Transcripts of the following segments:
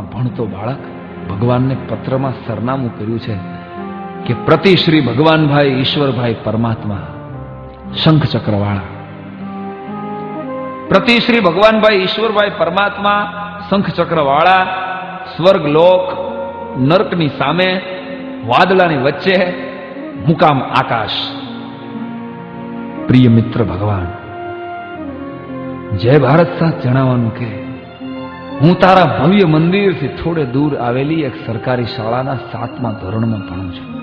ભણતો બાળક ભગવાનને પત્રમાં સરનામું કર્યું છે કે પ્રતિ શ્રી ભગવાનભાઈ ઈશ્વરભાઈ પરમાત્મા શંખ ચક્રવાળા. પ્રતિ શ્રી ભગવાનભાઈ ઈશ્વરભાઈ પરમાત્મા શંખ ચક્રવાળા સ્વર્ગ લોક નર્કની સામે વાદળાની વચ્ચે મુકામ આકાશ. પ્રિય મિત્ર ભગવાન, જય ભારત સાથ જણાવવાનું કે હું તારા ભવ્ય મંદિરથી થોડે દૂર આવેલી એક સરકારી શાળાના સાતમા ધોરણમાં ભણું છું.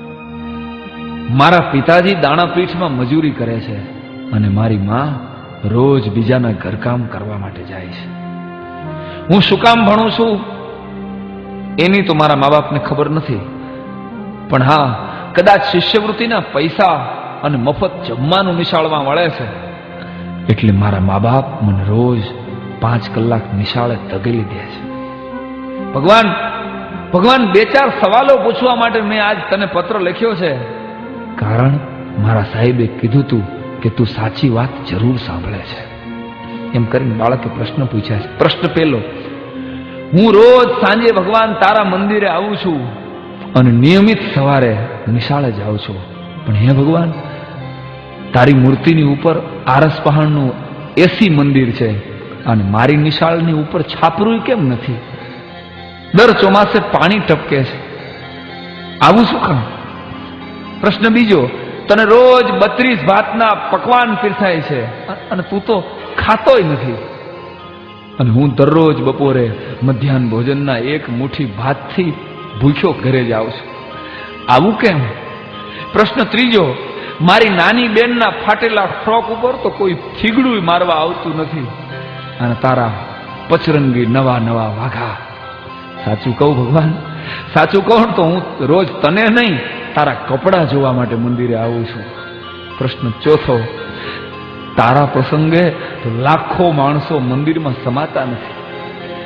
મારા પિતાજી દાણાપીઠમાં મજૂરી કરે છે અને મારી માં રોજ બીજાના ઘરકામ કરવા માટે જાય છે. હું શું કામ ભણું છું? એની તો મારા મા બાપને ખબર નથી. પણ હા, કદાચ શિષ્યવૃત્તિના પૈસા અને મફત જમવાનું નિશાળમાં મળે છે. એટલે મારા મા બાપ મને રોજ પાંચ કલાક નિશાળે ધકેલી દે છે. ભગવાન ભગવાન, બે ચાર સવાલો પૂછવા માટે મેં આજ તને પત્ર લખ્યો છે. કારણ મારા સાહેબે કીધું તું કે તું સાચી વાત જરૂર સાંભળે છે. એમ કરીને બાળકે પ્રશ્ન પૂછ્યા છે. પ્રશ્ન પહેલો હું રોજ સાંજે ભગવાન તારા મંદિરે આવું છું અને નિયમિત સવારે નિશાળે જાઉં છું. પણ હે ભગવાન, તારી મૂર્તિની ઉપર આરસ પહાણનું એસી મંદિર છે. અને મારી નિશાળની ઉપર છાપરું કેમ નથી? દર ચોમાસે પાણી ટપકે છે. આવું શું કામ? પ્રશ્ન બીજો, તને રોજ બત્રીસ ભાતના પકવાન પીરસાય છે અને તું તો ખાતોય નથી. અને હું દરરોજ બપોરે મધ્યાહન ભોજનના એક મુઠ્ઠી ભાતથી ભૂખ્યો ઘરે જાઉં છું. આવું કેમ? પ્રશ્ન ત્રીજો, મારી નાની બેનના ફાટેલા ફ્રોક ઉપર તો કોઈ થીગડું મારવા આવતું નથી. અને તારા પચરંગી નવા નવા વાઘા. સાચું કહું ભગવાન? સાચું કહું તો હું રોજ તને નહીં, તારા કપડાં જોવા માટે મંદિરે આવું છું. પ્રશ્ન ચોથો, તારા પ્રસંગે લાખો માણસો મંદિરમાં સમાતા નથી.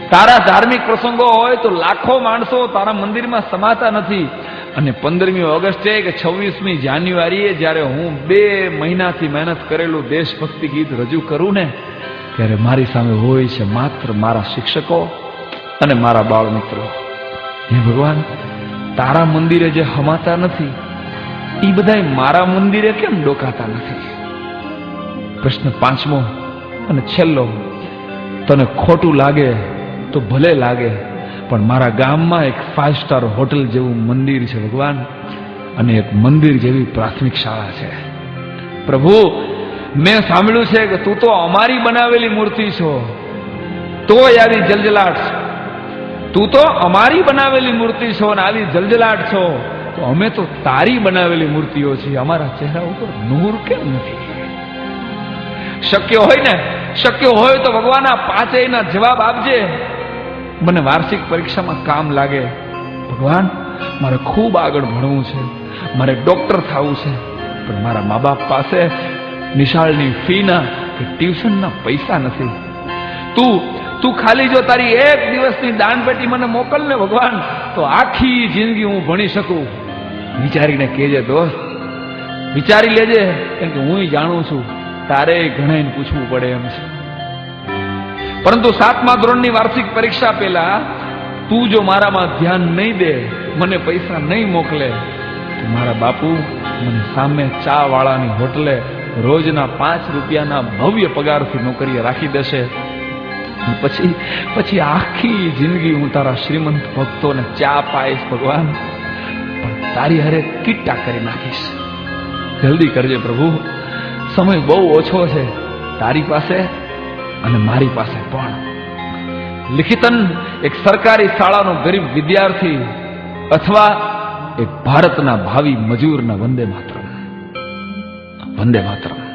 તારા ધાર્મિક પ્રસંગો હોય તો લાખો માણસો તારા મંદિરમાં સમાતા નથી. અને પંદરમી ઓગસ્ટે કે છવ્વીસમી જાન્યુઆરીએ જ્યારે હું બે મહિનાથી મહેનત કરેલું દેશભક્તિ ગીત રજૂ કરું ને ત્યારે મારી સામે હોય છે માત્ર મારા શિક્ષકો અને મારા બાળ મિત્રો હે ભગવાન, તારા મંદિરે જે હમાતા નથી એ બધા મારા મંદિરે કેમ ડોકાતા નથી? પ્રશ્ન પાંચમો અને છેલ્લો, તને ખોટું લાગે તો ભલે લાગે, પણ મારા ગામમાં એક ફાઇવ સ્ટાર હોટલ જેવું મંદિર છે ભગવાન, અને એક મંદિર જેવી પ્રાથમિક શાળા છે. પ્રભુ મેં સાંભળ્યું છે કે તું તો અમારી બનાવેલી મૂર્તિ છો. તો આવી જલજલાટ તું તો અમારી બનાવેલી મૂર્તિ છો અને આવી જલજલાટ છો. તો અમે તો તારી બનાવેલી મૂર્તિઓ છીએ. અમારા ચહેરા ઉપર નૂર કેમ નથી? શક્ય હોય ને? શક્ય હોય તો ભગવાન આ પાંચેયના જવાબ આપજે. મને વાર્ષિક પરીક્ષામાં કામ લાગે. ભગવાન, મારે ખૂબ આગળ ભણવું છે. મારે ડોક્ટર થવું છે. પણ મારા મા બાપ પાસે નિશાળની ફીના કે ટ્યુશનના પૈસા નથી. તું તું ખાલી જો તારી એક દિવસની દાનપેટી મને મોકલ ને ભગવાન, તો આખી જિંદગી હું ભણી શકું. વિચારીને કહેજે, દોસ્ત, વિચારી લેજે, કેમ કે હું જાણું છું, તારે ઘણાઈને પૂછવું પડે એમ છે. પરંતુ સાતમા ધોરણની વાર્ષિક પરીક્ષા પહેલા તું જો મારામાં ધ્યાન નહીં દે, મને પૈસા નહીં મોકલે, તો મારા બાપુ મને સામે ચા વાળાની હોટલે રોજના પાંચ રૂપિયાના ભવ્ય પગારથી નોકરીએ રાખી દેશે. પછી પછી આખી જિંદગી હું તારા શ્રીમંત ભક્તોને ચા પાઈશ ભગવાન. પણ તારી હારે કીટા કરી નાખીશ. જલ્દી કરજે પ્રભુ. સમય બહુ ઓછો છે તારી પાસે અને મારી પાસે પણ. લિખિતન એક સરકારી શાળાનો ગરીબ વિદ્યાર્થી અથવા એક ભારતના ભાવિ મજૂરના વંદે માતરમ વંદે માતરમ